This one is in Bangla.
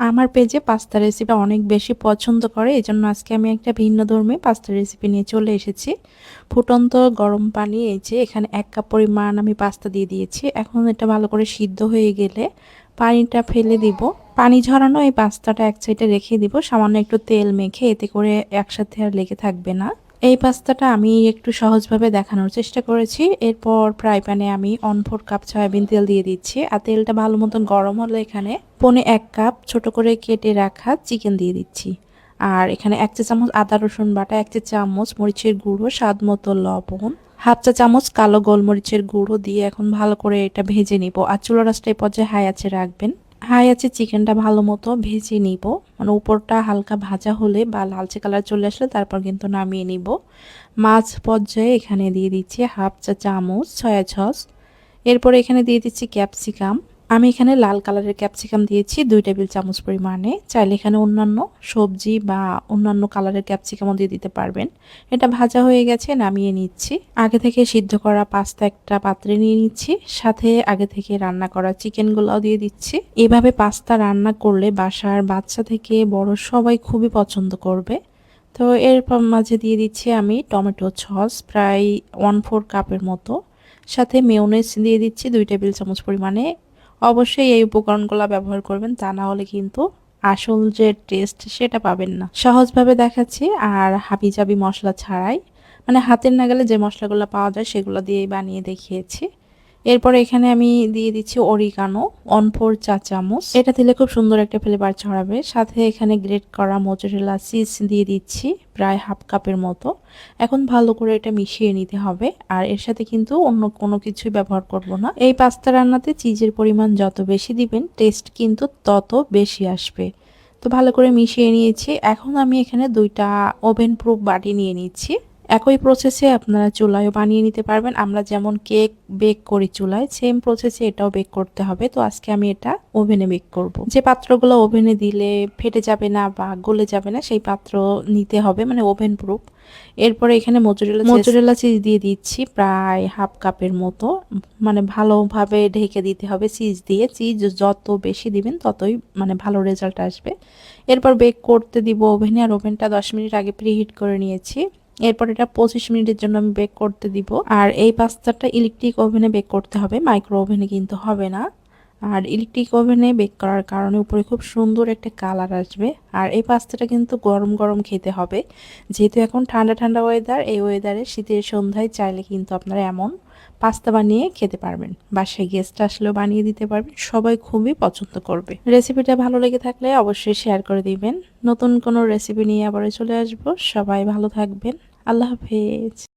আমার পেজে পাস্তা রেসিপি অনেক বেশি পছন্দ করে এই জন্য আজকে আমি একটা ভিন্ন ধর্মী পাস্তা রেসিপি নিয়ে চলে এসেছি। ফুটন্ত গরম পানি, এই যে এখানে এক কাপ পরিমাণ আমি পাস্তা দিয়ে দিয়েছি। এখন এটা ভালো করে সিদ্ধ হয়ে গেলে পানিটা ফেলে দিব। পানি ঝরানো এই পাস্তাটা এক সাইডে রেখে দিব, সামান্য একটু তেল মেখে, এতে করে একসাথে আর লেগে থাকবে না। এই পাস্তাটা আমি একটু সহজভাবে দেখানোর চেষ্টা করেছি। এরপর ফ্রাই প্যানে আমি অন ফোর কাপ সয়াবিন তেল দিয়ে দিচ্ছি। আর তেলটা ভালো মতন গরম হলে এখানে পনে এক কাপ ছোট করে কেটে রাখা চিকেন দিয়ে দিচ্ছি। আর এখানে এক চা চামচ আদা রসুন বাটা, এক চা চামচ মরিচের গুঁড়ো, স্বাদ মতো লবণ, হাফ চা চামচ কালো গোলমরিচের গুঁড়ো দিয়ে এখন ভালো করে এটা ভেজে নিব। আর চুলো এই পর্যায়ে হাই আছে রাখবেন। হাই আছে, চিকেনটা ভালো মতো ভেজে নিব। মানে উপরটা হালকা ভাজা হলে বা লালচে কালার চলে আসলে তারপর কিন্তু নামিয়ে নিব। মাছ পর্যায়ে এখানে দিয়ে দিচ্ছি হাফ চা চামচ ছয়া ছস এরপর এখানে দিয়ে দিচ্ছি ক্যাপসিকাম। আমি এখানে লাল কালারের ক্যাপসিকাম দিয়েছি, দুই টেবিল চামচ পরিমাণে। চাইলে এখানে অন্যান্য সবজি বা অন্যান্য কালারের ক্যাপসিকামও দিয়ে দিতে পারবেন। এটা ভাজা হয়ে গেছে, নামিয়ে নিচ্ছি। আগে থেকে সিদ্ধ করা পাস্তা একটা পাত্রে নিয়ে নিচ্ছি। সাথে আগে থেকে রান্না করা চিকেনগুলোও দিয়ে দিচ্ছি। এভাবে পাস্তা রান্না করলে বাসার বাচ্চা থেকে বড় সবাই খুবই পছন্দ করবে। তো এর মাঝে দিয়ে দিচ্ছি আমি টমেটো সস, প্রায় ওয়ান ফোর কাপের মতো। সাথে মেয়নেস দিয়ে দিচ্ছি, দুই টেবিল চামচ পরিমাণে অবশ্যই এই উপকরণগুলো ব্যবহার করবেন, তা না হলে কিন্তু আসল যে টেস্ট সেটা পাবেন না। সহজভাবে দেখাচ্ছি, আর হাবিজাবি মশলা ছাড়াই মানে হাতের নাগালে যে মশলাগুলো পাওয়া যায় সেগুলো দিয়েই বানিয়ে দেখিয়েছি। এরপর এখানে আমি দিয়ে দিচ্ছি অরিগানো অন ফোর চা চামচ। এটা দিলে খুব সুন্দর একটা ফ্লেভার ছড়াবে। সাথে এখানে গ্রেট করা মোজরেলা চিজ দিয়ে দিচ্ছি, প্রায় হাফ কাপের মতো। এখন ভালো করে এটা মিশিয়ে নিতে হবে। আর এর সাথে কিন্তু অন্য কোনো কিছুই ব্যবহার করব না। এই পাস্তা রান্নাতে চিজের পরিমাণ যত বেশি দিবেন টেস্ট কিন্তু তত বেশি আসবে। তো ভালো করে মিশিয়ে নিয়েছি। এখন আমি এখানে দুইটা ওভেন প্রুফ বাটি নিয়ে নিচ্ছি। একই প্রসেসে আপনারা চুলায়ও বানিয়ে নিতে পারবেন। আমরা যেমন কেক বেক করি চুলায় সেম প্রসেসে এটাও বেক করতে হবে। তো আজকে আমি এটা ওভেনে বেক করব। যে পাত্রগুলো ওভেনে দিলে ফেটে যাবে না বা গলে যাবে না, সেই পাত্র নিতে হবে মানে ওভেন প্রুফ এরপরে এখানে মজুরেলা মজুরেলা চিজ দিয়ে দিচ্ছি প্রায় হাফ কাপের মতো। মানে ভালোভাবে ঢেকে দিতে হবে চিজ দিয়ে। চিজ যত বেশি দিবেন, ততই মানে ভালো রেজাল্ট আসবে। এরপর বেক করতে দিব ওভেনে আর ওভেনটা দশ মিনিট আগে প্রিহিট করে নিয়েছি। এরপর এটা পঁচিশ মিনিটের জন্য আমি বেক করতে দিব। আর এই পাস্তাটা ইলেকট্রিক ওভেনে বেক করতে হবে মাইক্রো ওভেনে কিন্তু হবে না। আর ইলেকট্রিক ওভেনে বেক করার কারণে উপরে খুব সুন্দর একটা কালার আসবে। আর এই পাস্তাটা কিন্তু গরম গরম খেতে হবে। যেহেতু এখন ঠান্ডা ঠান্ডা ওয়েদার এই ওয়েদারে শীতের সন্ধ্যায় চাইলে কিন্তু আপনারা এমন পাস্তা বানিয়ে খেতে পারবেন। বাসায় গেস্ট আসলেও বানিয়ে দিতে পারবেন। সবাই খুবই পছন্দ করবে। রেসিপিটা ভালো লেগে থাকলে অবশ্যই শেয়ার করে দিবেন। নতুন কোনো রেসিপি নিয়ে আবার চলে আসব। সবাই ভালো থাকবেন। আল্লাহ হাফেজ।